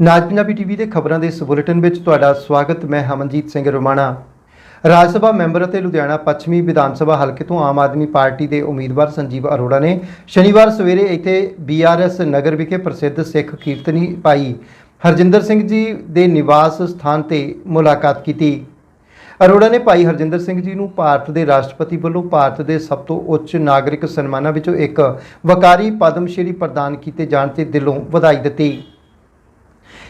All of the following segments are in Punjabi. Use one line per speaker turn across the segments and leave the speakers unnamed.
ਨਾਜ ਪੰਜਾਬੀ ਟੀਵੀ ਦੇ ਖਬਰਾਂ ਦੇ ਇਸ ਬੁਲੇਟਿਨ ਵਿੱਚ ਤੁਹਾਡਾ ਸਵਾਗਤ, ਮੈਂ ਹਮਨਜੀਤ ਸਿੰਘ ਰੋਮਾਣਾ। ਰਾਜ ਸਭਾ ਮੈਂਬਰ ਅਤੇ ਲੁਧਿਆਣਾ ਪੱਛਮੀ ਵਿਧਾਨ ਸਭਾ ਹਲਕੇ ਤੋਂ ਆਮ ਆਦਮੀ ਪਾਰਟੀ ਦੇ ਉਮੀਦਵਾਰ ਸੰਜੀਵ ਅਰੋੜਾ ਨੇ ਸ਼ਨੀਵਾਰ ਸਵੇਰੇ ਇੱਥੇ ਬੀਆਰਐਸ ਨਗਰ ਵਿਖੇ ਪ੍ਰਸਿੱਧ ਸਿੱਖ ਕੀਰਤਨੀ ਭਾਈ ਹਰਜਿੰਦਰ ਸਿੰਘ ਜੀ ਦੇ ਨਿਵਾਸ ਸਥਾਨ ਤੇ ਮੁਲਾਕਾਤ ਕੀਤੀ। ਅਰੋੜਾ ਨੇ ਭਾਈ ਹਰਜਿੰਦਰ ਸਿੰਘ ਜੀ ਨੂੰ ਭਾਰਤ ਦੇ ਰਾਸ਼ਟਰਪਤੀ ਵੱਲੋਂ ਭਾਰਤ ਦੇ ਸਭ ਤੋਂ ਉੱਚ ਨਾਗਰਿਕ ਸਨਮਾਨਾਂ ਵਿੱਚੋਂ ਇੱਕ ਵਕਾਰੀ ਪਦਮ ਸ਼੍ਰੀ ਪ੍ਰਦਾਨ ਕੀਤੇ ਜਾਣ ਤੇ ਦਿਲੋਂ ਵਧਾਈ ਦਿੱਤੀ।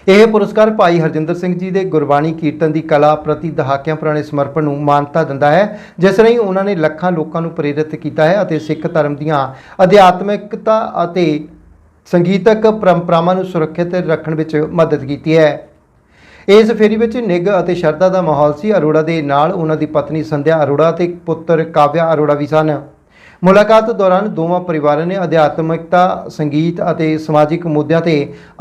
ਇਹ ਪੁਰਸਕਾਰ ਭਾਈ ਹਰਜਿੰਦਰ ਸਿੰਘ ਜੀ ਦੇ ਗੁਰਬਾਣੀ ਕੀਰਤਨ ਦੀ ਕਲਾ ਪ੍ਰਤੀ ਦਹਾਕਿਆਂ ਪੁਰਾਣੇ ਸਮਰਪਣ ਨੂੰ ਮਾਨਤਾ ਦਿੰਦਾ ਹੈ, ਜਿਸ ਰਾਹੀਂ ਉਹਨਾਂ ਨੇ ਲੱਖਾਂ ਲੋਕਾਂ ਨੂੰ ਪ੍ਰੇਰਿਤ ਕੀਤਾ ਹੈ ਅਤੇ ਸਿੱਖ ਧਰਮ ਦੀਆਂ ਅਧਿਆਤਮਿਕਤਾ ਅਤੇ ਸੰਗੀਤਕ ਪਰੰਪਰਾਵਾਂ ਨੂੰ ਸੁਰੱਖਿਅਤ ਰੱਖਣ ਵਿੱਚ ਮਦਦ ਕੀਤੀ ਹੈ। ਇਸ ਫੇਰੀ ਵਿੱਚ ਨਿੱਘ ਅਤੇ ਸ਼ਰਧਾ ਦਾ ਮਾਹੌਲ ਸੀ। ਅਰੋੜਾ ਦੇ ਨਾਲ ਉਹਨਾਂ ਦੀ ਪਤਨੀ ਸੰਧਿਆ ਅਰੋੜਾ ਤੇ ਪੁੱਤਰ ਕਾਵਿਆ ਅਰੋੜਾ ਵੀ ਸਨ। ਮੁਲਾਕਾਤ ਦੌਰਾਨ ਦੋਵਾਂ ਪਰਿਵਾਰਾਂ ਨੇ ਅਧਿਆਤਮਿਕਤਾ, ਸੰਗੀਤ ਅਤੇ ਸਮਾਜਿਕ ਮੁੱਦਿਆਂ ਤੇ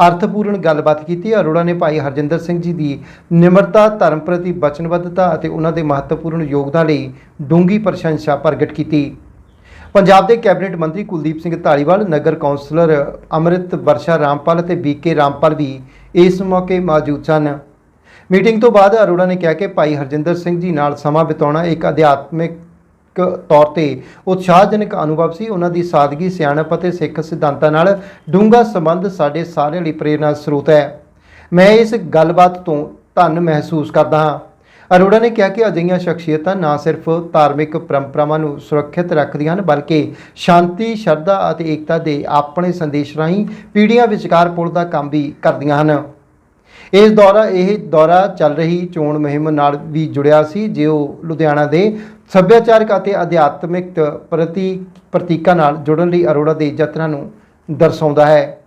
ਅਰਥਪੂਰਨ ਗੱਲਬਾਤ ਕੀਤੀ। ਅਰੋੜਾ ਨੇ ਭਾਈ ਹਰਜਿੰਦਰ ਸਿੰਘ ਜੀ ਦੀ ਨਿਮਰਤਾ, ਧਰਮ ਪ੍ਰਤੀ ਵਚਨਬੱਧਤਾ ਅਤੇ ਉਹਨਾਂ ਦੇ ਮਹੱਤਵਪੂਰਨ ਯੋਗਦਾਨ ਲਈ ਡੂੰਘੀ ਪ੍ਰਸ਼ੰਸਾ ਪ੍ਰਗਟ ਕੀਤੀ। ਪੰਜਾਬ ਦੇ ਕੈਬਨਿਟ ਮੰਤਰੀ ਕੁਲਦੀਪ ਸਿੰਘ ਧਾਲੀਵਾਲ, ਨਗਰ ਕੌਂਸਲਰ ਅੰਮ੍ਰਿਤ ਵਰਸ਼ਾ ਰਾਮਪਾਲ ਅਤੇ ਬੀਕੇ ਰਾਮਪਾਲ ਵੀ ਇਸ ਮੌਕੇ ਮੌਜੂਦ ਸਨ। ਮੀਟਿੰਗ ਤੋਂ ਬਾਅਦ ਅਰੋੜਾ ਨੇ ਕਿਹਾ ਕਿ ਭਾਈ ਹਰਜਿੰਦਰ ਸਿੰਘ ਜੀ ਨਾਲ ਸਮਾਂ ਬਿਤਾਉਣਾ ਇੱਕ ਅਧਿਆਤਮਿਕ ਤੌਰ ਤੇ ਉਤਸ਼ਾਹਜਨਕ ਅਨੁਭਵ ਸੀ। ਉਹਨਾਂ ਦੀ ਸਾਦਗੀ ਸਿਆਣਪ ਅਤੇ ਸਿੱਖ ਸਿਧਾਂਤਾਂ ਨਾਲ ਡੂੰਘਾ ਸੰਬੰਧ ਸਾਡੇ ਸਾਰਿਆਂ ਲਈ ਪ੍ਰੇਰਨਾ ਸਰੋਤ ਹੈ। ਮੈਂ ਇਸ ਗੱਲਬਾਤ ਤੋਂ ਧੰਨ ਮਹਿਸੂਸ ਕਰਦਾ ਹਾਂ। ਅਰੋੜਾ ਨੇ ਕਿਹਾ ਕਿ ਅਜਿਹੀਆਂ ਸ਼ਖਸੀਅਤਾਂ ਨਾ ਸਿਰਫ ਧਾਰਮਿਕ ਪਰੰਪਰਾਵਾਂ ਨੂੰ ਸੁਰੱਖਿਅਤ ਰੱਖਦੀਆਂ ਹਨ ਬਲਕਿ ਸ਼ਾਂਤੀ, ਸ਼ਰਧਾ ਅਤੇ ਏਕਤਾ ਦੇ ਆਪਣੇ ਸੰਦੇਸ਼ ਰਾਹੀਂ ਪੀੜ੍ਹੀਆਂ ਵਿਚਕਾਰ ਪੁਲ ਦਾ ਕੰਮ ਵੀ ਕਰਦੀਆਂ ਹਨ। ਇਸ ਦੌਰਾ ਇਹ ਦੌਰਾ ਚੱਲ ਰਹੀ ਚੋਣ ਮੁਹਿੰਮ ਨਾਲ ਵੀ ਜੁੜਿਆ ਸੀ ਜੋ ਲੁਧਿਆਣਾ ਦੇ ਸੱਭਿਆਚਾਰਕ ਅਤੇ ਅਧਿਆਤਮਿਕ ਪ੍ਰਤੀ ਪ੍ਰਤੀਕਾਂ ਨਾਲ ਜੁੜਨ ਲਈ ਅਰੋੜਾ ਦੇ ਯਤਨਾਂ ਨੂੰ ਦਰਸਾਉਂਦਾ ਹੈ।